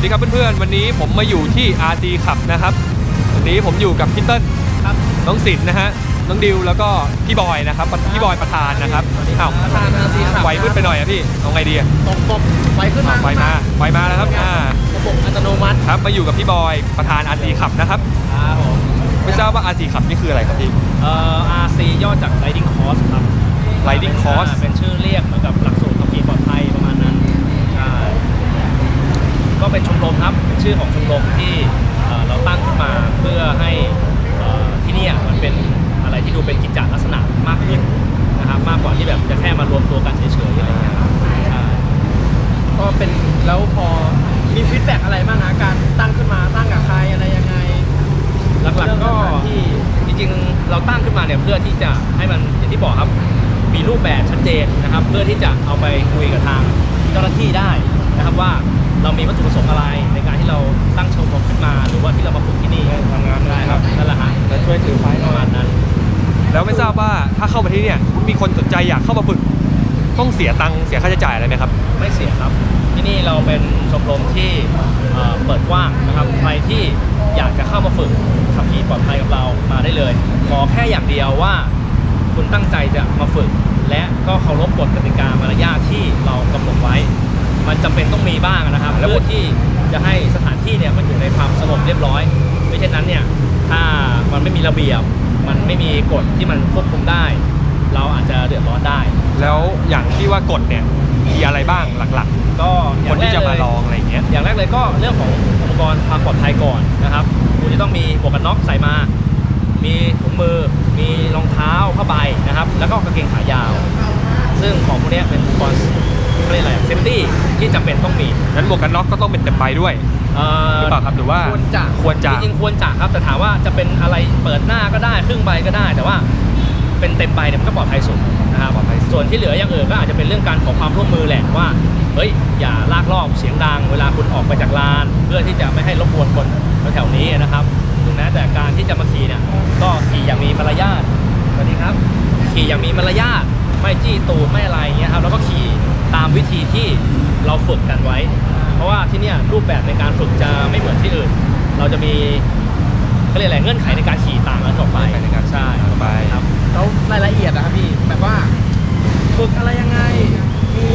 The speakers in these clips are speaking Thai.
สวัสดีครับเพื่อนๆ วันนี้ผมมาอยู่ที่ RT ขับนะครับ วันนี้ผมอยู่กับพี่เติ้ลครับน้องสินนะฮะ น้องดิวแล้วก็พี่บอยนะครับ พี่บอยประธานนะครับอ้าวประธาน RT ครับไฟมืดไปหน่อยอะพี่ เอาไงดีอะตบตบไฟขึ้นมาไฟมาไฟมาแล้วครับอ่าระบบอัตโนมัติครับ มาอยู่กับพี่บอยประธาน RT ขับนะครับครับผมไม่ทราบว่า RT ขับนี่คืออะไรครับพี่ เอ่อ RC ย่อจาก Riding Course ครับ Riding Course อ่าเป็นชื่อเรียกเหมือนกับหลักสูตรขับขี่ปลอดภัยประมาณนั้นใช่ ก็เป็นชมรมครับเป็นชื่อของชมรมที่เราตั้งขึ้นมาเพื่อให้เอ่อที่นี่มันเป็นอะไรที่ดูเป็นกิจจลักษณะมากขึ้นนะครับมากกว่าที่แบบจะแค่มารวมตัวกันเฉยๆอะไรอย่างเงี้ยครับใช่ก็เป็นแล้วพอมีฟีดแบ็กอะไรบ้างนะการตั้งขึ้นมาตั้งกับใครอะไรยังไง หลักๆก็ที่จริงๆเราตั้งขึ้นมาเนี่ยเพื่อที่จะให้มันอย่างที่บอกครับมีรูปแบบชัดเจนนะครับ เพื่อที่จะเอาไปคุยกับทางเจ้าหน้าที่ได้นะครับว่า เรามีวัตถุประสงค์อะไรในการที่เราตั้งชมรมขึ้นมา หรือว่าที่เรามาฝึกที่นี่ทำงานได้ครับนั่นแหละฮะแล้วช่วยถือไฟหน่ปอยระมาณนั้น แล้วไม่ทราบว่าถ้าเข้ามาที่เนี่ยมีคนสนใจอยากเข้ามาฝึกต้องเสียตังค์เสียค่าใช้จ่ายอะไรไหมครับ ไม่เสียครับที่นี่เราเป็นชมรมที่เอ่อเปิดกว้างนะครับใครที่อยากจะเข้ามาฝึกขับขี่ปลอดภัยกับเรามาได้เลย ขอแค่อย่างเดียวว่า คุณตั้งใจจะมาฝึก และก็เคารพกฎกติกามารยาทที่เรากำหนดไว้ มันจำเป็นต้องมีบ้างนะครับแล้วเพื่อที่จะให้สถานที่เนี่ยมันอยู่ในความสงบเรียบร้อยไม่เช่นนั้นเนี่ยถ้ามันไม่มีระเบียบ มันไม่มีกฎที่มันควบคุมได้ เราอาจจะเดือดร้อนได้ แล้วอย่างที่ว่ากฎเนี่ยมีอะไรบ้างหลักก็อๆคย่านงแรที่กจะเลมายลองอะไรอย่างเงี้ยอย่างแรกเลยก็เรื่องของอุปกรณ์ความปลอดภัยก่อนนะครับคุณจะต้องมีหมวกกันน็อกใส่มา มีถุงมือ มีรองเท้าผ้าใบนะครับ แล้วก็กางเกงขายาว ซึ่งของพวกเนี้ยเป็นอุปกรณ์ เขาเรียกอะไรเซฟตี้ที่จำเป็นต้องมีงั้นหมวกกันน็อกก็ต้องเป็นเต็มใบด้วยเอ่อหรือเปล่าครับหรือว่า ควรจะควรจะ จริงๆควรจะครับแต่ถามว่าจะเป็นอะไรเปิดหน้าก็ได้ครึ่งใบก็ได้ แต่ว่าเป็นเต็มใบเนี่ยมันก็ปลอดภัยสุดนะครับปลอดภัยสุดส่วนที่เหลืออย่างอื่นก็อาจจะเป็นเรื่องการขอความร่วมมือแหละว่าเฮ้ยอย่าลากรอบเสียงดัง เวลาคุณออกไปจากลาน เพื่อที่จะไม่ให้รบกวนคนแถวๆนี้นะครับถึงแม้แต่การที่จะมาขี่เนี่ยก็ขี่อย่างมีมารยาทสวัสดีครับ ขี่อย่างมีมารยาทไม่จี้ตูดไม่อะไรอย่างเงี้ยครับแล้วก็ขี่ตามวิธีที่ เราฝึกกันไว้ เพราะว่าที่เนี่ยรูปแบบในการฝึกจะไม่เหมือนที่อื่น เราจะมีเขาเรียกอะไรเงื่อนไขในการขี่ต่างกันออกไปเงื่อนไขในการขี่ใช่ต่างกันไปครับแล้วรายละเอียดนะครับพี่แบบว่าฝึกอะไรยังไงมี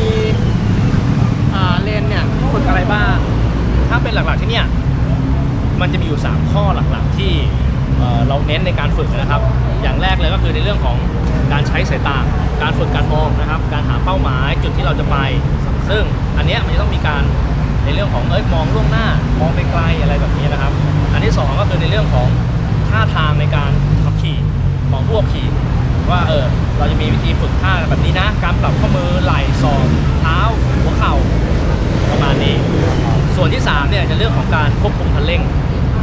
อ่าเลนเนี่ยฝึกอะไรบ้าง ถ้าเป็นหลักๆที่เนี่ยมันจะมีอยู่ 3 ข้อหลักๆที่เอ่อเราเน้นในการฝึกนะครับ อย่างแรกเลยก็คือในเรื่องของการใช้สายตา การฝึกการมองนะครับ การหาเป้าหมายจุดที่เราจะไป ซึ่งอันเนี้ยมันจะต้องมีการในเรื่องของเอ้ยมองล่วงหน้ามองไปไกลอะไรแบบนี้นะครับ อันที่สองก็คือในเรื่องของท่าทางในการขับขี่ของผู้ขับขี่ว่าเออเราจะมีวิธีฝึกท่าแบบนี้นะ การปรับข้อมือไหล่ศอกเท้าหัวเข่าประมาณนี้ ส่วนที่3เนี่ยจะเรื่องของการควบคุมคันเร่ง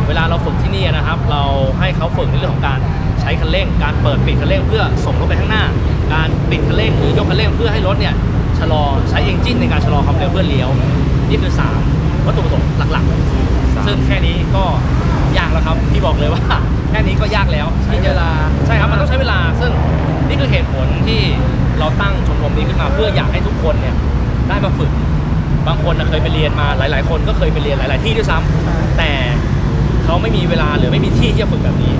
เวลาเราฝึกที่นี่นะครับ เราให้เขาฝึกในเรื่องของการใช้คันเร่ง การเปิดปิดคันเร่งเพื่อส่งรถไปข้างหน้า การปิดคันเร่งหรือยกคันเร่งเพื่อให้รถเนี่ย ชะลอใช้เอนจินในการชะลอความเร็วเพื่อเลี้ยว นี่คือ 3 วัตถุประสงค์หลักๆ ซึ่งแค่นี้ก็ยากแล้วครับพี่บอกเลยว่าแค่นี้ก็ยากแล้วใช้ที่เวจะลาใช่ครับมันต้องใช้เวลา ซึ่งนี่คือเหตุผลที่เราตั้งชมรมนี้ขึ้นมา เพื่ออยากให้ทุกคนเนี่ยได้มาฝึก บางคนน่ะเคยไปเรียนมาหลาย ๆ คนก็เคยไปเรียนหลาย ๆ ที่ด้วยซ้ำแต่เขาไม่มีเวลาหรือไม่มีที่ที่จะฝึกแบบนี้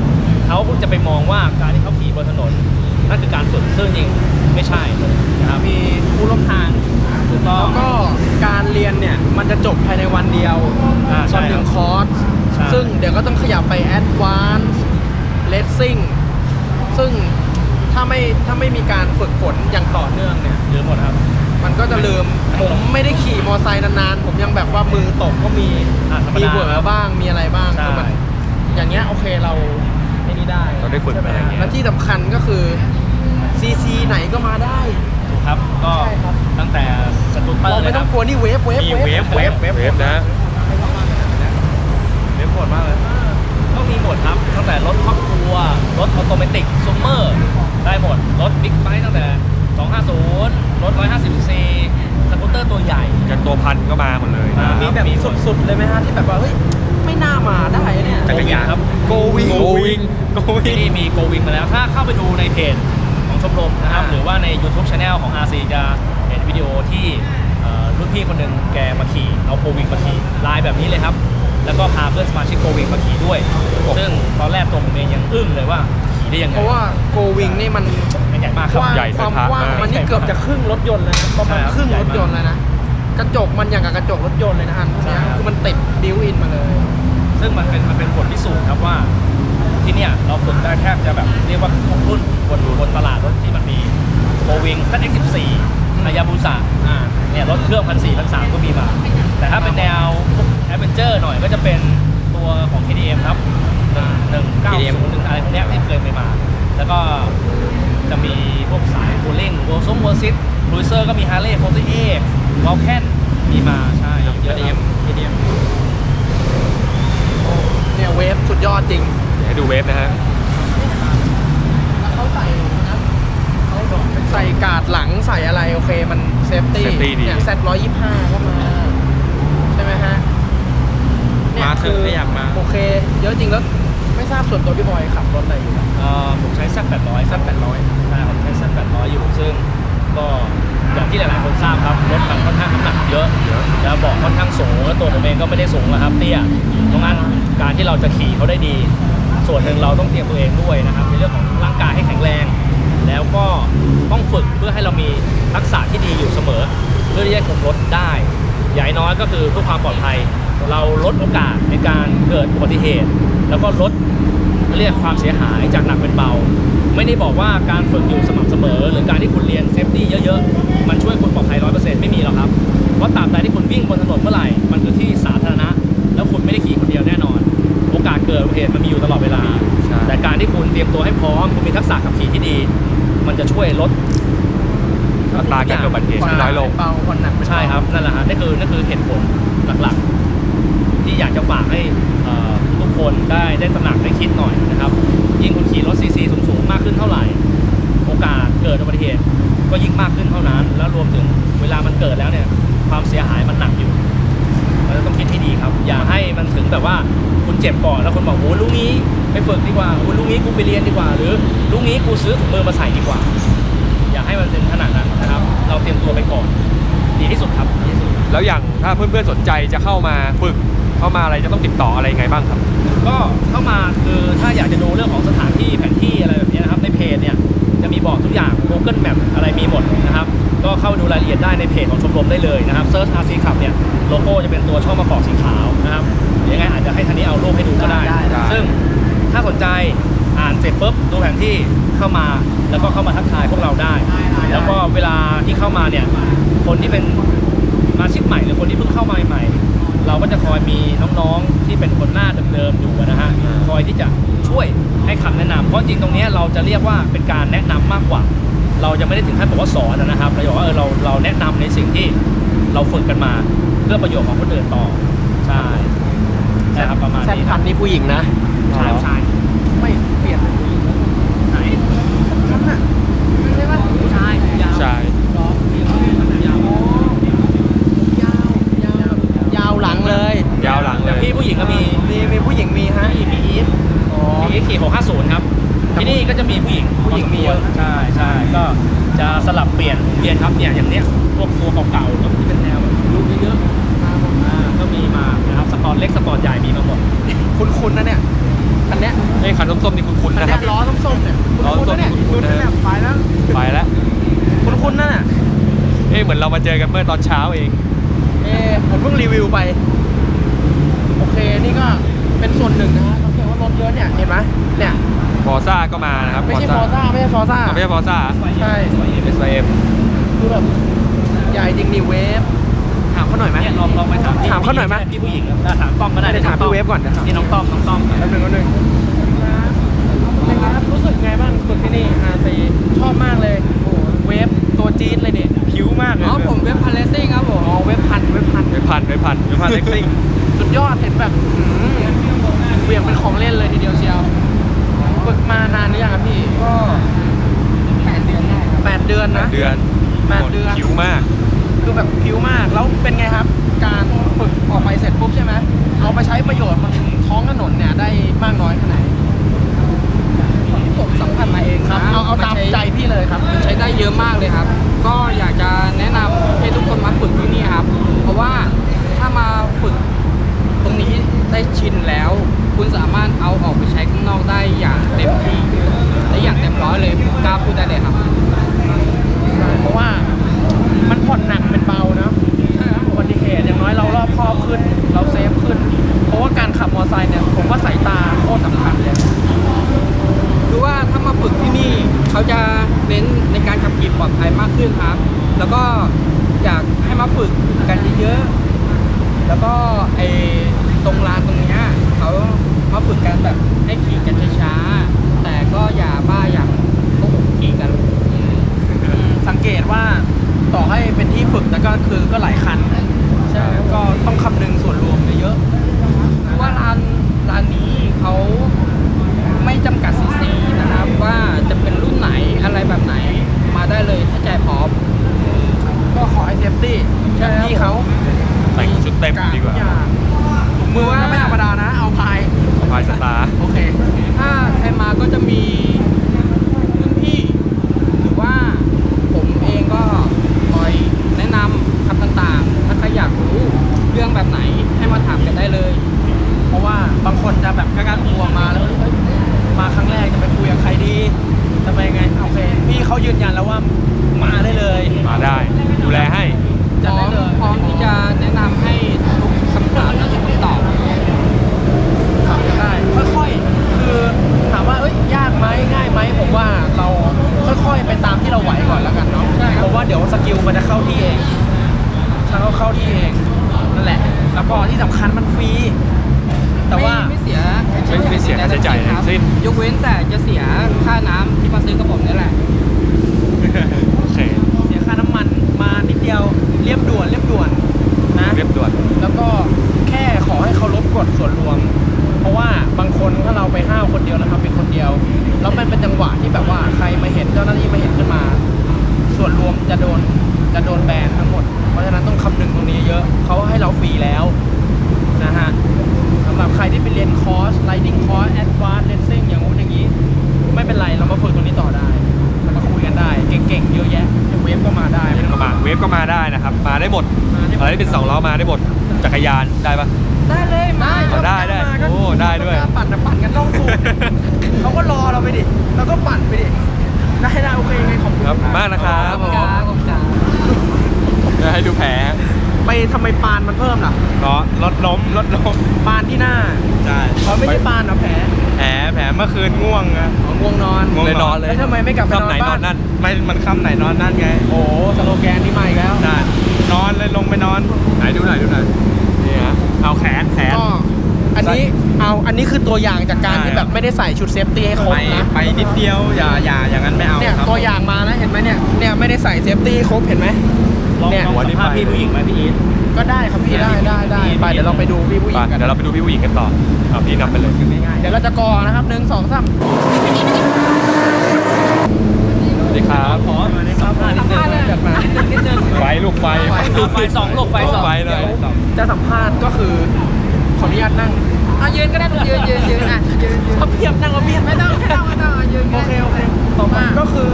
เขาจะไปมองว่าการที่เขาขี่บนถนนนั่นคือการฝึกซึ่งจริง ไม่ใช่นะครับมีผู้ร่วมทางถูกต้องแล้วก็การเรียนเนี่ยมันจะจบภายในวันเดียวอ่าตใช่อนหนึ่งครับคอร์สใช่ ซึ่งเดี๋ยวก็ต้องขยับไป Advanced Racing ซึ่งถ้าไม่ถ้าไม่มีการฝึกฝนอย่างต่อเนื่องเนี่ยลืมหมดครับ มันก็จะลืม ผมไม่ได้ขี่มอไซค์นานๆ ผมยังแบบว่ามือตกก็มีอะธรรมมีดาเบื่อบ้างมีอะไรบ้างใช่ คือมันอย่างเงี้ยโอเคเราไอ้นี่ได้เราได้ฝึกใช่หมอะไรอย่างเงี้ย แล้วที่สำคัญก็คือ ซีซีไหนก็มาได้ ถูกครับ ก็ใช่ครับ ตั้งแต่สกูตเตอเราร์เลไม่ยคต้รัอบงกลัวนี่เวฟเวฟมีเวฟ เวฟเวฟเวฟนะ เวฟโหดมากเลย ก็มีหมดครับ ตั้งแต่รถครอบครัว รถออโตเมติกซูเมอร์ ได้หมด รถบิ๊กไบค์ตั้งแต่ 250 รถ 150ซีสกูตเตอร์ตัวใหญ่ กันตัวพันก็มาหมดเลยนะ มีแบบมีหมด สุดๆเลยไหมฮะที่แบบว่าเฮ้ยไม่น่ามาได้เนี่ย จักรยาน ครับ โกวิงโกวิงโกวิที่งนี่มีโกวิงมาแล้ว ถ้าเข้าไปดูในเพจของ ชมรมนะครับอ่าหรือว่าใน YouTube Channel ของ RC จะเห็นวิดีโอที่เอ่อรุ่นพี่คนหนึ่งแกมาขี่เอาโกวิงมาขี่ลายแบบนี้เลยครับ แล้วก็พาเพื่อนสมาชิกโกวิงมาขี่ด้วย ซึ่งตอนแรกตัวผมเองยังอึ้งเลยว่าขี่ได้ยังไงเพราะว่าโกวิงนี่มันมันใหญ่มากคกรับว้างใหญ่ความสะพานกว้างมากมันนี่เกือบจะครึ่งรถยนต์เลยนะประมาณใช่ครับครึ่งใหญ่รถมากยนต์เลยนะกระจกมันอย่างกับกระจกรถยนต์เลยนะอันพวกเนี้ยใช่ครับคือมันติดบิวอินมาเลย ซึ่งมันเป็นมันเป็นผลพิสูจน์ครับว่า ที่เนี่ยเราฝึกได้แทบจะแบบเรียกว่าทุกรุ่นบนบนตลาดรถที่มันมีโ o วิง ZX14 อายาบุสะอ่าเนี่ยรถเครื่องพันสี่พันสามก็มีมา แต่ถ้าเป็นแนวแอดเวนเจอร์หน่อยก็จะเป็นตัวของ KDM ครับหนึ่งเก้าศูนย์หนึ่งอะไรพวกเนี้ยที่เคยไปมา แล้วก็จะมีพวกสายทัวริงโวลซงโวซิตลุยเซอร์ก็มีฮาร์เลย์โฟร์เอวอลแคนมีมาใช่เยอะครับ KDM เนี่ยเวฟสุดยอดจริง ดี๋ยวให้ดูเวฟนะฮะแล้วเขาใส่นะเขาใส่กาดหลังใส่อะไรโอเคมันเซฟตี้ safety ดีเนี่ยเซตร้อยยี่ห้าก็มา ใช่ไหมฮะเนี่ยมาเถคือะอไม่อยากมา โอเค เยอะจริงแล้ว ไม่ทราบส่วนตัวพี่บอยขับรถอะไรอยู่นะเอ่อผมใช้ซัก800ซัก800ใช่ผมใช้ซัก800อยู่ซึ่งก็อย่างที่หลายๆคนทราบครับรถมันค่อนข้างน้ำหนักเยอะแล้วเบอกค่อนข้างสูงแล้วตัวผมเองก็ไม่ได้สูงนะครับเตี้ยตรงนั้นการที่เราจะขี่เขาได้ดี ส่วนหนึ่งเราต้องเตรียมตัวเองด้วยนะครับในเรื่องของร่างกายให้แข็งแรง แล้วก็ต้องฝึกเพื่อให้เรามีทักษะที่ดีอยู่เสมอ เพื่อที่จะคุมรถได้อย่างน้อยก็คือเพื่อความปลอดภัย เราลดโอกาสในการเกิดอุบัติเหตุ แล้วก็ลดเรียกความเสียหายจากหนักเป็นเบา ไม่ได้บอกว่าการฝึกอยู่สม่ำเสมอ หรือการที่คุณเรียนเซฟตี้เยอะๆ มันช่วยคุณปลอดภัยร้อยเปอร์เซ็นต์ไม่มีหรอกครับ เพราะตาบใดที่คุณวิ่งบนถนนเมื่อไหร่ มันคือที่สาธารณะ แล้วคุณไม่ได้ขี่คนเดียวแน่นอน อกาสเกิดอุบัติเหตุมันมีอยู่ตลอดเวลา ใช่ แต่การที่คุณเตรียมตัวให้พร้อม คุณมีทักษะขับขี่ที่ดี มันจะช่วยลด อัตราการเกิดอุบัติเหตุที่น้อยลงเบาคนหนักเป็นเบา ใช่ครับ นั่นแหละฮะนี่คือนั่นคือเหตุผลหลักๆ ที่อยากจะฝากให้เอ่อทุกๆคนได้ได้ตระหนักได้คิดหน่อยนะครับ ยิ่งคุณขี่รถซีซีสูงๆ มากขึ้นเท่าไหร่ โอกาสเกิดอุบัติเหตุก็ยิ่งมากขึ้นเท่านั้น แล้วรวมถึงเวลามันเกิดแล้วเนี่ย ความเสียหายมันหนักอยู่ เราจะต้องคิดให้ดีครับ อย่าให้มันถึงแบบว่าคุณเจ็บก่อนแล้วคุณบอกโอ้ลูกนี้ไปฝึกดีกว่าโอ้ลูกนี้กูไปเรียนดีกว่า หรือลูกนี้กูซื้อถุงมือมาใส่ดีกว่า อย่าให้มันเป็นขนาดนั้นนะครับ เราเตรียมตัวไปก่อนดีที่สุดครับดีที่สุดแล้วอย่างถ้าเพื่อนๆสนใจจะเข้ามาฝึกเข้ามาอะไรจะต้องติดต่ออะไรยังไงบ้างครับ ก็เข้ามาคือถ้าอยากจะดูเรื่องของสถานที่แผนที่อะไรแบบนี้นะครับในเพจเนี่ยจะมีบอกทุกอย่าง Google Map อะไรมีหมดนะครับ ก็เข้าไปดูรายละเอียดได้ในเพจของชมรมได้เลยนะครับเซิร์ช RC Club เนี่ยโลโก้จะเป็นตัวช่องมะกอกสีขาวนะครับเดี๋ยวยังไงอาจจะให้ทันนี้เอารูปให้ดูก็ได้ได้ได้ ซึ่งถ้าสนใจอ่านเสร็จปุ๊บดูแผนที่เข้ามาแล้วก็เข้ามาทักทายพวกเราได้ แล้วก็เวลาที่เข้ามาเนี่ยคนที่เป็นสมาชิกใหม่หรือคนที่เพิ่งเข้ามาใหม่ๆเราก็จะคอยมีน้องๆที่เป็นคนหน้าเดิมๆอยู่นะฮะคอยที่จะช่วยให้คำแนะนำเพราะจริงตรงเนี้ยเราจะเรียกว่าเป็นการแนะนำมากกว่า เราจะไม่ได้ถึงขั้นบอกว่าสอนนะครับเราบอกว่าเออเราเราแนะนำในสิ่งที่เราฝึกกันมาเพื่อประโยชน์ของคนอื่นต่อใช่ใช่ครับประมาณนี้ครับนนี่ผู้หญิงนะ เหมือนเรามาเจอกันเมื่อตอนเช้าเอง เอะผมเพิ่งรีวิวไป โอเค นี่ก็เป็นส่วนหนึ่งนะฮะสังเกตว่ารถเยอะเนี่ย เห็นไหมเนี่ยฟอร์ซ่าก็มานะครับไม่ใช่ฟอร์ซ่าไม่ใช่ฟอร์ซ่าไม่ใช่ฟอร์ซ่าใช่ SYM คือแบบใหญ่จริงนี่เวฟถามเขาหน่อยไหมเนี่ยลองลองไปถามพี่ถามเขาหน่อยไหมพี่ผู้หญิงอะถามต้อมก็ได้เดี๋ยวถามพี่เวฟก่อนเดี๋ยวถามนี่น้องต้อมน้องต้อมแป๊บนึงแป๊บนึงเป็นไงครับรู้สึกไงบ้างฝึกที่นี่ RC ชอบมากเลยโอ้โห เวฟตัวจี๊ดเลยเนี่ยผิวมากเลยอ๋อผมเวฟพันเลสซิ่งครับผมอ๋อเวฟพันเวฟพันไปพันไปพันไปพันเล็กซิ่งสุดยอดเห็นแบบอื้อหือเหวี่ยงเป็นของเล่นเลยทีเดียวเชียวฝึกมานานหรือยังครับพี่ก็แปดเดือนได้แปดเดือนนะเดือนแปดเดือนผิวมาก คือแบบผิวมากแล้วเป็นไงครับ การฝึกออกไปเสร็จปุ๊บใช่ไหมเอาไปใช้ประโยชน์บนท้องถนนเนี่ยได้มากน้อยแค่ไหนผม สัมผัสมาเองครับนะเอาเอาตามนช้ใจพี่เลยครับ มันใช้ได้เยอะมากเลยครับ ก็อยากจะแนะนำให้ทุกคนมาฝึกที่นี่ครับ เพราะว่าถ้ามาฝึกตรงนี้ได้ชินแล้ว คุณสามารถเอาออกไปใช้ข้างนอกได้อย่างเต็มที่และอย่างเต็มร้อยเลยผมกล้าพูดได้เลยครับ เพราะว่ามันผ่อนหนักเป็นเบานะอุบัติเหตุอย่างน้อยเรารอบคอบขึ้น เราเซฟขึ้น เพราะว่าการขับมอเตอร์ไซค์เนี่ยผมว่าสายตาโคตรสำคัญเลย คือว่าถ้ามาฝึกที่นี่เขาจะเน้นในการขับขี่ปลอดภัยมากขึ้นครับ แล้วก็อยากให้มาฝึกกันเยอะๆแล้วก็ไอ้ตรงลานตรงเนี้ยเขามาฝึกกันแบบให้ขี่กันช้าๆแต่ก็อย่าบ้าอย่างพวกผมขี่กันสังเกตว่าต่อให้เป็นที่ฝึกแต่ก็คือก็หลายคันใช่ก็ต้องคำนึงส่วนรวมเยอะเพราะว่าร้านร้านนี้เขา ไม่จำกัดซีซีนะครับ ว่าจะเป็นรุ่นไหนอะไรแบบไหนมาได้เลยถ้าใจพร้อม ก็ขอให้เซฟตี้ใช่ครับที่เขาใส่ชุดเต็มดีกว่าทุอย่างถุงมือก็ไม่ธรรมดานะ เอาพายสบายสตาร์โอเค ถ้าใครมาก็จะมีรุ่นพี่ หรือว่าผมเองก็คอยแนะนำคำต่างๆ ถ้าใครอยากรู้เรื่องแบบไหนให้มาถามกันได้เลย เพราะว่าบางคนจะแบบกล้าๆกลัวมาแล้วเฮ้ย มาครั้งแรกจะไปคุยกับใครดีจะไปยังไงโอเคพี่เขายืนยันแล้วว่ามาได้เลย มาได้ ดูแลให้ พจะร้อได้มเลยพร้อมที่จะแนะนำให้ทุกคำถามและทุกคำตอบขับได้ค่อยๆ คือถามว่าเอ้ยยากไหมง่ายไหมผมว่าเราค่อยๆ ไปตามที่เราไหวก่อนแล้วกันเนาะใช่ครับ ผมว่าเดี๋ยวสกิลมันจะเข้าที่เองถ้าเขาเข้าที่เองนั่นแหละ แล้วก็ที่สำคัญมันฟรี แต่ว่าไม่ไม่เสียไม่ไม่เสียค่าใช้จ่ายทั้งสิ้น ยกเว้นแต่จะเสียค่าน้ำที่มาซื้อกับผมนี่แหละ โอเคเสียค่าน้ำมันมานิดเดียวเรียบด่วนเรียบด่วนนะ เรียบด่วนแล้วก็แค่ขอให้เคารพกฎส่วนรวม เพราะว่าบางคนถ้าเราไปห้าวคนเดียวแล้วทำเป็นคนเดียวแล้วมันเป็นจังหวะที่แบบว่าใครมาเห็นเจ้าหน้าที่มาเห็นขึ้นมา ส่วนรวมจะโดนจะโดนแบนทั้งหมด เพราะฉะนั้นต้องคำนึงตรงนี้เยอะเขาให้เราฟรีแล้วนะฮะสำหรับใครที่ไปเรียนคอร์ส riding course advanced racing อย่างงู้นอย่างนี้ ไม่เป็นไรเรามาฝึกตรงนี้ต่อได้เรามาคุยกันได้ เก่งๆ เยอะแยะเวฟก็มาได้ไม่ก็ต้องมาเวฟก็มาได้นะครับมาได้หมดมาได้หมด อะไรที่เป็นสองล้อมาได้หมด จักรยานได้ปะได้เลยมาเอาได้ได้มาก็โอ้ได้ด้วยปั่นนะปั่นกันต้องถูกเขาก็รอเราไปดิเราก็ปั่นไปดิได้ได้โอเคยังไงขอบคุณครับมากนะครับขอบคุณครับขอบคุณครับเดี๋ยวให้ดูแผล ไปทำไมปานมันเพิ่มล่ะ ก็รถล้มรถล้มปานที่หน้าใช่เขาไม่ใช่ปานเหรอแผลแผลแผลเมื่อคืนง่วงอะอ๋อง่วงนอนง่วง เลยนอนเลยแล้วทำไมไม่กลับไปนอนค่ำไหนนบ้าอนนนั่นไม่มันค่ำไหนนอนนั่นไงโอ้โหสโลแกนนี้มาอีกแล้วใช่นอนเลยลงไปนอนไหนดูหน่อยดูหน่อยนี่ฮะเอาแขนแขน ก็อันนี้เอาอันนี้คือตัวอย่างจากการใช่ ที่แบบไม่ได้ใส่ชุดเซฟตี้ให้ครบไปนะไปนิดเดียวอย่าอย่าอย่างนั้นไม่เอาเนี่ยครับตัวอย่างมานะเห็นไหมเนี่ยเนี่ยไม่ได้ใส่เซฟตี้ครบเห็นไหม ลองเนี่ย ลองสัมภาษณ์พี่ผู้หญิงไหมพี่อีท ก็ได้ครับพี่ได้ได้ได้ไปเดี๋ยวเราไปดูพี่ผู้หญิงไปกันเดี๋ยวเราไปดูพี่ผู้หญิงกันต่อเอาพี่นำไปเลยง่ายๆเดี๋ยวเราจะกอนะครับหนึ่งสองสามสวัสดีครับขอสัมภาษณ์นิดนึงจัดมานิดนึงไฟลูกไฟไฟเอาไฟสองลูกไฟสองไฟหน่อยจะสัมภาษณ์ก็คือขออนุญาตนั่ง เอายืนก็ได้ลูกยืนยืนยืนอะยืนยืนเอาเพียบนั่งเอาเพียบไม่ต้องไม่ต้องไม่ต้องเอายืนโอก็เคได้ โอเคต่อมาก็คือ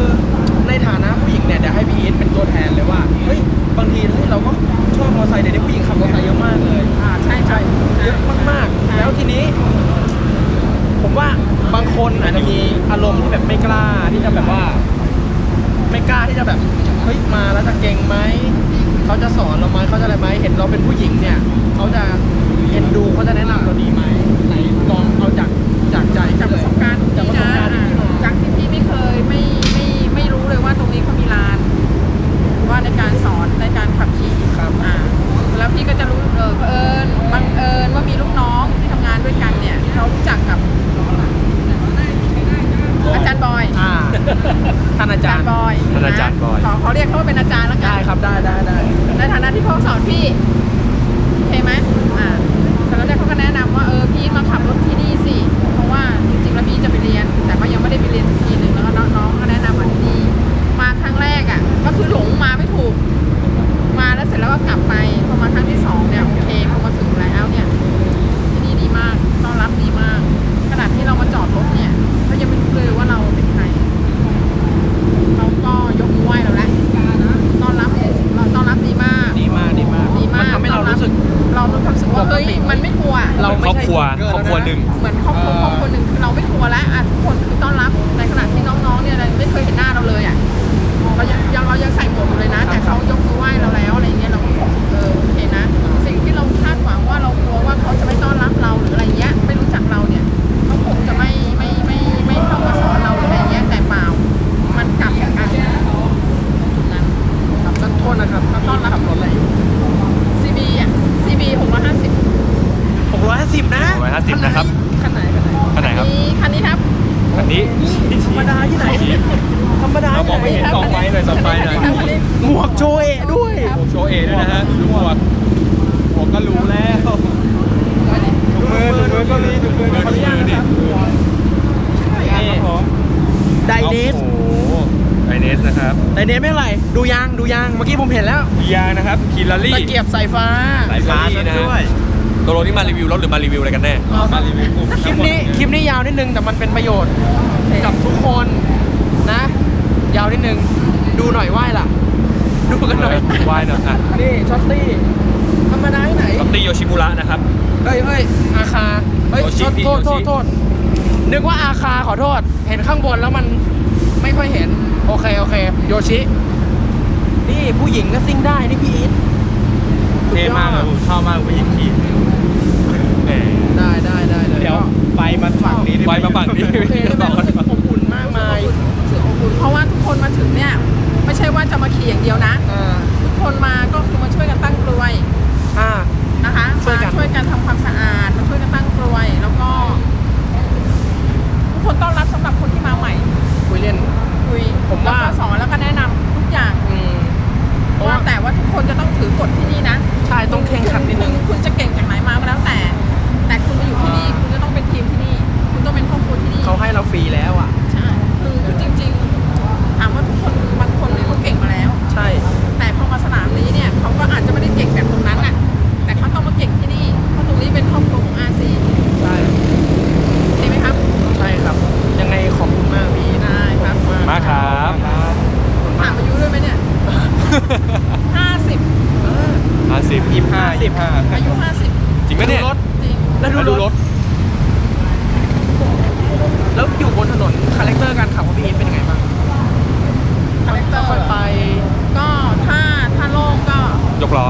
ในฐานะผู้หญิงเนี่ยเดี๋ยวให้พี่อีทเป็นตัวแทนเลยว่าเฮ้ยบางทีเฮ้ยเราก็ชอบมอเตอร์ไซค์เดี๋ยวนี้ผู้หญิงขับมอเตอร์ไซค์เยอะมากเลย อ่าใช่ใช่ เยอะมากๆ แล้วทีนี้ ผมว่าบางคนอาจจะมีอารมณ์ที่แบบไม่กล้าที่จะแบบว่า ไม่กล้าที่จะแบบเฮ้ยมาแล้วจะเก่งไหมเขาจะสอนเราไหมเขาจะอะไรไหมเห็นเราเป็นผู้หญิงเนี่ยเขาจะ เอ็นดูเขาจะแนะนำเราดีไหมไหนลองเอาจากจากใจจากประสบ เรารู้ความรู้สึกว่าเฮ้ยมันไม่กลัวเราคไม่รอบใช่ครัวเกินครอบครัวแล้วนะหนึ่ง เหมือนครอบครัวเออครอบครัวหนึ่งคือเราไม่กลัวแล้วอะทุกคนคือต้อนรับในขณะที่น้องๆเนี่ยไม่เคยเห็นหน้าเราเลยอะเรายังยังเรายังใส่หมวกอยู่เลยนะ แต่เขายกมือไหว้เราแล้วอะไรเงี้ยเราก็รู้สึกเออโอเคนะ สิ่งที่เราคาดหวังว่าเรากลัวว่าเขาจะไม่ต้อนรับเราหรืออะไรเงี้ยไม่รู้จักเราเนี่ยเขาคงจะไม่ไม่ไม่ไม่เข้ามาสอนเราหรืออะไรเงี้ยแต่เปล่ามันกลับกันจุดนั้นครับโทษนะครับต้อนรับขับรถอะไรอยู่ CB อะ CB หกร้อยห้าสิบหกร้อยห้าสิบนะ650นะครับ คันไหนคันไหนคันไหนครับคันนี้ครับอันนี้ธรรมดาที่ไหนธรรมดาเรามองไม่เห็นส่องไฟหน่อยส่องไฟหน่อยคันนี้หมวกโชเอะด้วยผมโชว์เอด้วยนะฮะดูหมวกผมก็รู้แล้วถุงมือถุงมือก็มีถุงมือก็มีดินี่ไดเนส โอ้โหไดเนสนะครับไดเนสไม่เท่าไหร่ดูยางดูยางเมื่อกี้ผมเห็นแล้วยางนะครับคิลารี่ ตะเกียบสายฟ้าสายฟ้านะฮะตัวรถนี่มารีวิวรถหรือมารีวิวอะไรกันแน่มารีวิวคลิปนี้คลิปนี้ยาวนิดนึงแต่มันเป็นประโยชน์กับทุกคนนะ ยาวนิดนึงดูหน่อยไหวล่ะ ดูกันหน่อย วายหน่อยอะนี่ช็อตตี้ธรรมดาที่ไหนรถตีโยชิมุระนะครับ เฮ้ยเฮ้ยอาคา เฮ้ยโยชิโทษพี่โทษโยโทชิษโทษนึกว่าอาคาขอโทษ เห็นข้างบนแล้วมัน ไม่ค่อยเห็น โอเค โอเค โยชิ นี่ผู้หญิงก็ซิ่งได้ นี่พี่อีทเท่มากเลยผมชอบมากผู้หญิงขี่แหมได้ได้ได้เลยเดี๋ยวก็ไปมาฝั่งนี้ดิไปมาฝั่งนี้โอเคได้ไหมรู้สึกอบอุ่นมากมายรู้สึกอบอุ่นเพราะว่าทุกคนมาถึงเนี่ย ไม่ใช่ว่าจะมาขี่อย่างเดียวนะอ่าทุกคนมาก็คือมาช่วยกันตั้งกลวยอ่านะคะช่วยกันมาช่วยกันทำความ ก็ยกล้อ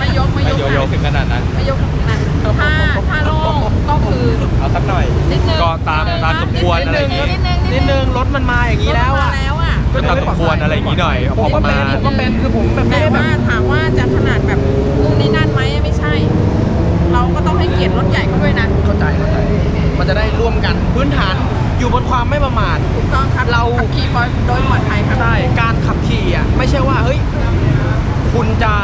ไม่ยกไม่ยกไม่ยกถึงขนาดนั้นไม่ยกนะถ้าถ้าโล่งก็คือเอาสักหน่อยนิดนึงก็ตามตามสมควรอะไรอย่างงี้นิดนึงนิดนึงรถมันมาอย่างนี้แล้วอะรถมาแล้วอะก็ตามสมควรอะไรอย่างนี้หน่อยเอาผพอมปก็ระเป็นมาณผมก็เป็นคือผมแบบไม่แต่ได้แบบว่าถามว่าจะขนาดแบบนู่นนี่นั่นไหมไม่ใช่ เราก็ต้องให้เกียรติรถใหญ่เขาด้วยนะเข้าใจเข้าใจมันจะได้ร่วมกันพื้นฐานอยู่บนความไม่ประมาทถูกต้องครับเราขับขี่โดยปลอดภัยครับใช่การขับขี่อะไม่ใช่ว่าเฮ้ยคุณจะ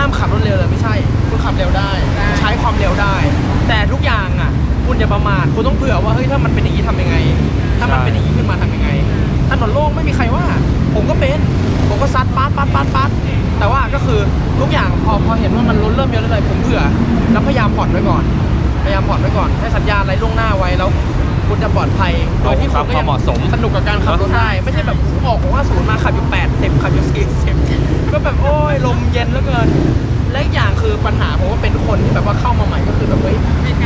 ห้ามขับรถเร็วเลยไม่ใช่ คุณขับเร็วได้ ใช้ความเร็วได้ แต่ทุกอย่างอะ คุณอย่าประมาทคุณต้องเผื่อว่าเฮ้ยถ้ามันเป็นอย่างนี้ทำยังไง ถ้ามันเป็นอย่างนี้ขึ้นมาทำยังไงถนนโล่งไม่มีใครว่า ผมก็เป็น ผมก็ซัดปั๊ดปั๊ดปั๊ดปั๊ดแต่ว่าก็คือทุกอย่างพอพอเห็นว่ามันรถเริ่มเยอะเลยผมเผื่อแล้วพยายามผ่อนไว้ก่อน พยายามผ่อนไว้ก่อนให้สัญญาณอะไรล่วงหน้าไว้แล้วคุณจะปลอดภัยโดยที่คุณก็ความยังเหมาะสมสนุกกับการขับรถได้ ไม่ใช่แบบออกของว่าศูนย์มาขับอยู่80ขับอยู่40 ก็แบบโอ้ยลมเย็นแล้วเกิน และอีกอย่างคือปัญหาผมว่าเป็นคนที่แบบว่าเข้ามาใหม่ก็คือแบบเฮ้ย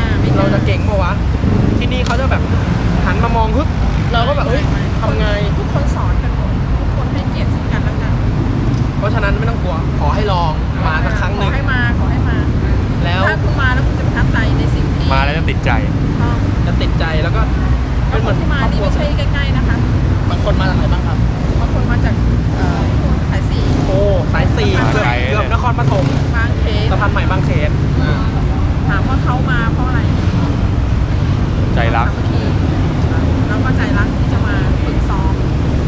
าเราจะเก่งปะวะ ที่นี่เขาจะแบบหันมามองฮึบเราก็แบบเฮ้ยทำไง ทุกคนสอนกันหมดทุกคนให้เกียรติซึ่งกันและกันเพราะฉะนั้นไม่ต้องกลัว ขอให้ลองมาสักครั้งหนึ่งขอให้มาขอให้มา แล้วถ้าคุณมาแล้วคุณจะประทับใจในสิ่งที่มาแล้วจะติดใจจะติดใจแล้วก็เป็นคนที่มาที่ไม่ใช่ใกล้ๆนะคะบางคนมาจากไหนบ้างครับ บางคนมาจาก โอ้สายสี่เกือบไกลเลยเกือบนครปฐมบางเคสสะพานใหม่บางเขนอ่าถามว่าเขามาเพราะอะไรใจรักสามัคคีแล้วก็ใจรักที่จะมาฝึกซ้อม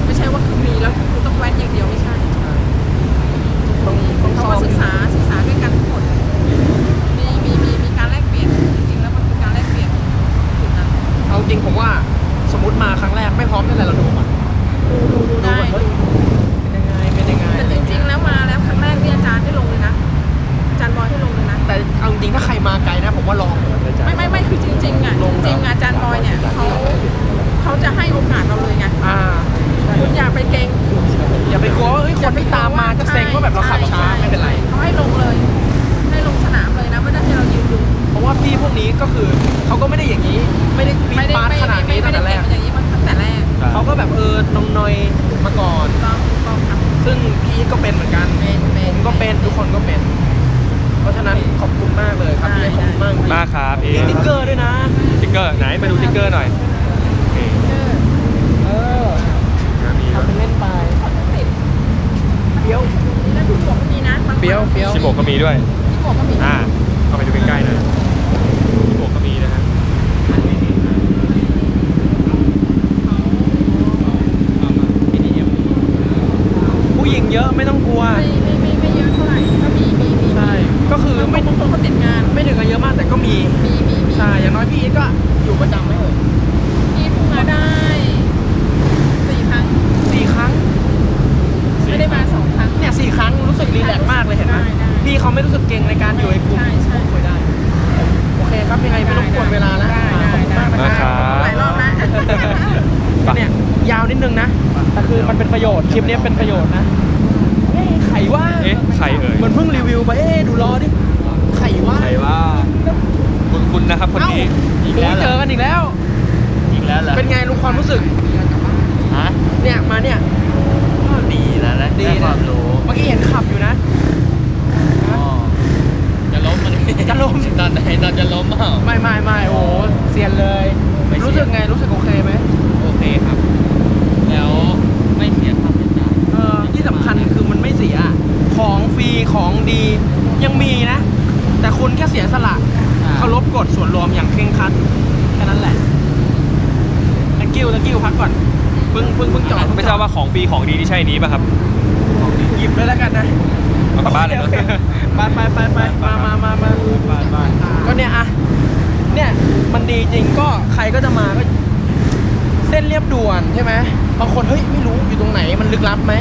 ไม่ใช่ว่าคือมีแล้วคุณต้องแว้นอย่างเดียวไม่ใช่ต้อง โบกก็มีด้วยที่หมวกก็มี อ่าเข้าไปดูใกล้ๆหน่อยชิโบกก็มีนะฮะ ผู้หญิงเยอะไม่ต้องกลัว ไม่ไม่ไม่ไม่เยอะเท่าไหร่ก็มีมีมี ใช่ ก็คือไม่ บางคนเขาติดงาน ไม่ถึงกับเยอะมากแต่ก็มี มีมีมี ใช่ อย่างน้อยพี่อีทก็อยู่ประจำไหมเอ่ย มีเพิ่งมาได้สี่ครั้ง สี่ครั้ง ไม่ได้มาสองครั้ง เนี่ยสี่ครั้งรู้สึกรีแลกซ์มากเลยเห็นไหม ได้ได้ พี่เขาไม่รู้สึกเก่งในการอยู่ในกลุ่ม ใช่ใช่ คุยได้ โอเคครับยังไงไม่รบกวนเวลาแล้ว ได้ ขอบคุณมากนะ ได้ ครับ หลายรอบแล้ว ก็เนี่ยยาวนิดนึงนะแต่คือมันเป็นประโยชน์ คลิปนี้เป็นประโยชน์นะเอ๊ะไขว่า เอ๊ะใครเอ่ย มันเพิ่งรีวิวไป เอ๊ะดูล้อดิ ไขว่า ใครว่าคุณคุณ นะครับคนนี้อีกแล้วเจอกันอีกแล้ว อีกแล้วเหรอเป็นไงลุงความรู้สึก ฮะเนี่ยมาเนี่ย ก็ดีนะและดีได้นะ ความรู้เมื่อกี้เห็นขับอยู่นะ อ๋อจะล้มมันจะล้ม ตอนไหนตอนจะล้มเปล่า ไม่ไม่ไม่โอ้โหเซียนเลย ไม่เซียน รู้สึกไงรู้สึกโอเคไหมโอเคครับ แล้วไม่เสียค่าใช้จ่ายเออที่สำคัญคือมันไม่เสีย ของฟรีของดียังมีนะ แต่คุณแค่เสียสละอ่า เคารพกฎส่วนรวมอย่างเคร่งครัดแค่นั้นแหละ thank you thank you พักก่อนเพิ่งเพิ่งเพิ่งจอดไม่ทราบว่าของฟรีของดีที่ใช่นี้ป่ะครับหยิบเลยแล้วกันนะเอากลับบ้านเลยโอนะคไปไปไปไปมามามามาก็เนี่ยอะเนี่ยมันดีจริงก็ใครก็จะมาก็ เส้นเรียบด่วนใช่ไหมบางคนเฮ้ยไม่รู้อยู่ตรงไหนมันลึกลับไหม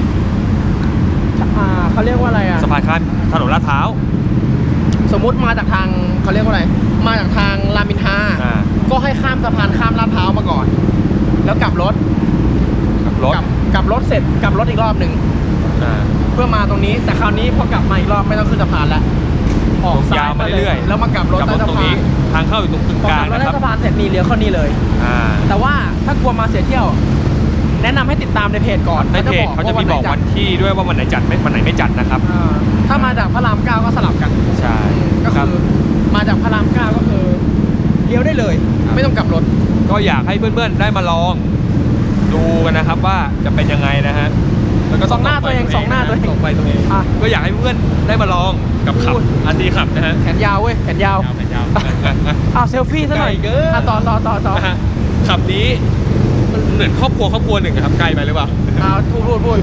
อ่าเขาเรียกว่าอะไรอะสะพานข้ามถนนลาดพร้าวสมมุติมาจากทางเขาเรียกว่าอะไร มาจากทางรามอินทราอ่า ก็ให้ข้ามสะพานข้ามลาดพร้าวมาก่อน แล้วกลับรถขับรถกลับกลับรถเสร็จกลับรถอีกรอบหนึ่งอ่า เพื่อมาตรงนี้ แต่คราวนี้พอกลับมาอีกรอบไม่ต้องขึ้นสะพานแล้วออกซ้ยาวมาเรื่อยๆแล้วมากลับรถกลับใต้รถสะตรงพานี้นทางเข้าอยู่ตรงกึ่งพอกลาลังบรถนะใต้ครับสะพานเสร็จนี่เลี้ยวเข้านี่เลย อ่าแต่ว่าถ้ากลัวมาเสียเที่ยว แนะนำให้ติดตามในเพจก่อนในเพจเขาจะมีบอกวันที่ด้วยว่าวันไหนจัดไม่วันไหนไม่จัดนะครับ อ่าถ้ามาจากพระรามเก้าก็สลับกัน ใช่ก็ครัคืบอ มาจากพระรามเก้าก็คือเลี้ยวได้เลย ไม่ต้องกลับรถ ก็อยากให้เพื่อนๆได้มาลอง ดูกันนะครับว่าจะเป็นยังไงนะฮะแล้วก็สองหน้าตัวเองสองหน้าตัวเองส่งไปตัวเองอะก็อยากให้เพื่อนๆได้มาลองกับขับพูดอาร์ตีขับนะฮะแขนยาวเว้ยแขนยาวยาวแขนยาวอะอะอะอ้าวเซลฟี่ซะหน่อยไกลเกินอะต่อต่อต่อต่อนะฮะขับนี้มันเหมือนครอบครัวครอบครัวหนึ่งนะครับไกลไปหรือเปล่าอ้าวพูดพูดพูด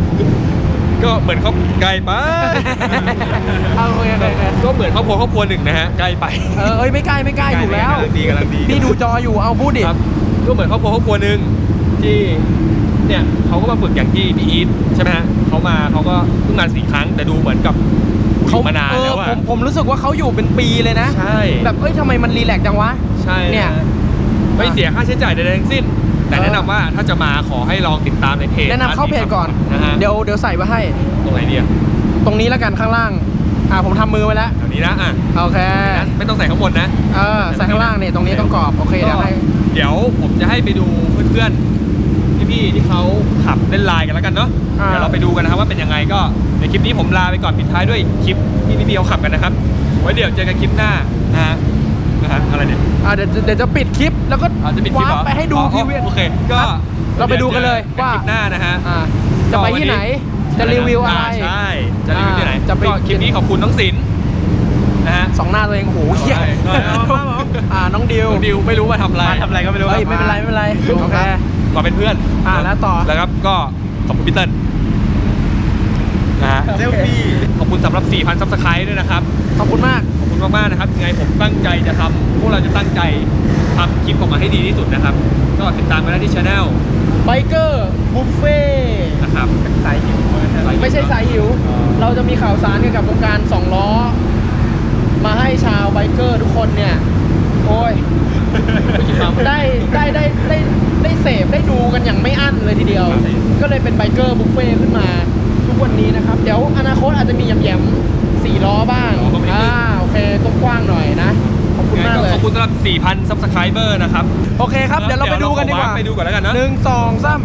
ก็เหมือนครอบไกลไป เอาโอเคโอเคโอเคก็เหมือนครอบครัวครอบครัวหนึ่งนะฮะใกล้ไปเออเอ้ยไม่ใกล้ไม่ใกล้ถูกแล้วกำลังดีกำลังดีพี่ดูจออยู่เอาพูดดิครับก็เหมือนครอบครัวครอบครัวหนึ่งที่เนี่ยเขาก็มาฝึกอย่างที่พี่อีทใช่ไหมฮะเขามาเขาก็เพิ่งมาสี่ครั้งแต่ดูเหมือนกับอยู่มานานเออแล้วผอะมผมรู้สึกว่าเขาอยู่เป็นปีเลยนะ ใช่แบบเอ้ยทำไมมันรีแลกซ์จังวะ ใช่เนี่ยะไม่เสียค่าใช้จ่ายใดๆทั้งสิ้น แต่แนะนำว่าถ้าจะมาขอให้ลองติดตามในเพจแนะนำเข้าเพจก่อน นะฮะเดี๋ยวเดี๋ยวใส่ไว้ให้ ตรงไหนดีอะตรงนี้แล้วกันข้างล่าง อ่าผมทำมือไว้แล้ว แถวนี้นะอะโอเค ไม่ต้องใส่ข้างบนนะ เออใส่ข้างล่างเนี่ยตรงนี้ต้องกรอบ โอเคเดี๋ยวให้ เดี๋ยวผมจะให้ไปดูเพื่อนๆพี่ๆที่เขาขับเล่นไลน์กันแล้วกันเนาะอ่า เดี๋ยวเราไปดูกันนะครับว่าเป็นยังไงก็ในคลิปนี้ผมลาไปก่อนปิดท้ายด้วยคลิปที่พี่ๆเขาขับกันนะครับไว้เดี๋ยวเจอกันคลิปหน้านะฮะ นะฮะอะไรเนี่ยอ่าเดี๋ยวเดี๋ยวจะปิดคลิปแล้วก็อาจจะปิดคลิปเหรวาอร์ปไปให้ดูอ๋อทีวีโอเคก็ครับเราไปดูกันเลยดี๋ว่าคลิปหน้านะฮะอ่าจะไปที่ไหน จะรีวิวอะไราใช่จะรีวิวที่ไหนอ่าจะไปก็คลิปนี้ขอบคุณน้องศิลป์นะฮะสองหน้าตัวเองโอ้โหเหี้ยเอาเอาเอาเอาอ่าน้องดิวน้องดิวไม่รู้มาทำอะไรมาทำอะไรก็ไม่รู้เฮ้ยไม่เป็นไรไม่เป็นไรโอเคมาเป็นเพื่อนอ่าแล้วต่อแล้วครับก็ขอบคุณพี่เติ้ล นะฮะเซลฟี่ ขอบคุณสำหรับ 4,000 ซับสไครต์ด้วยนะครับ ขอบคุณมาก ขอบคุณมากๆนะครับยังไงผมตั้งใจจะทำพวกเราจะตั้งใจทำคลิปออกมาให้ดีที่สุดนะครับ ก็ติดตามกันได้ที่ช anel ไบเกอร์บุฟเฟ่นะครับสายหิวไม่ใช่สายหิว เราจะมีข่าวสารเกี่ยวกับวงการสองล้อ มาให้ชาวไบเกอร์ทุกคนเนี่ย โอ้ยได้ได้ได้ได้ได้เสพได้ดูกันอย่างไม่อั้นเลยทีเดียว ก็เลยเป็นไบเกอร์บุฟเฟ่ขึ้นมาทุก วันนี้นะครับ เดี๋ยวอนาคตอาจจะมีแยมๆสี่ล้อบ้าง อ๋อก็ไม่ขึ้นอ่า โอเคกว้างๆหน่อยนะ ขอบคุณยังไงมากก็เลย ขอบคุณสำหรับ 4,000 subscriber นะครับโอเคครับ เดี๋ยวเราไปดูกันดีกว่า ไปดูก่อนแล้วกันเนอะหนึ่งสองสาม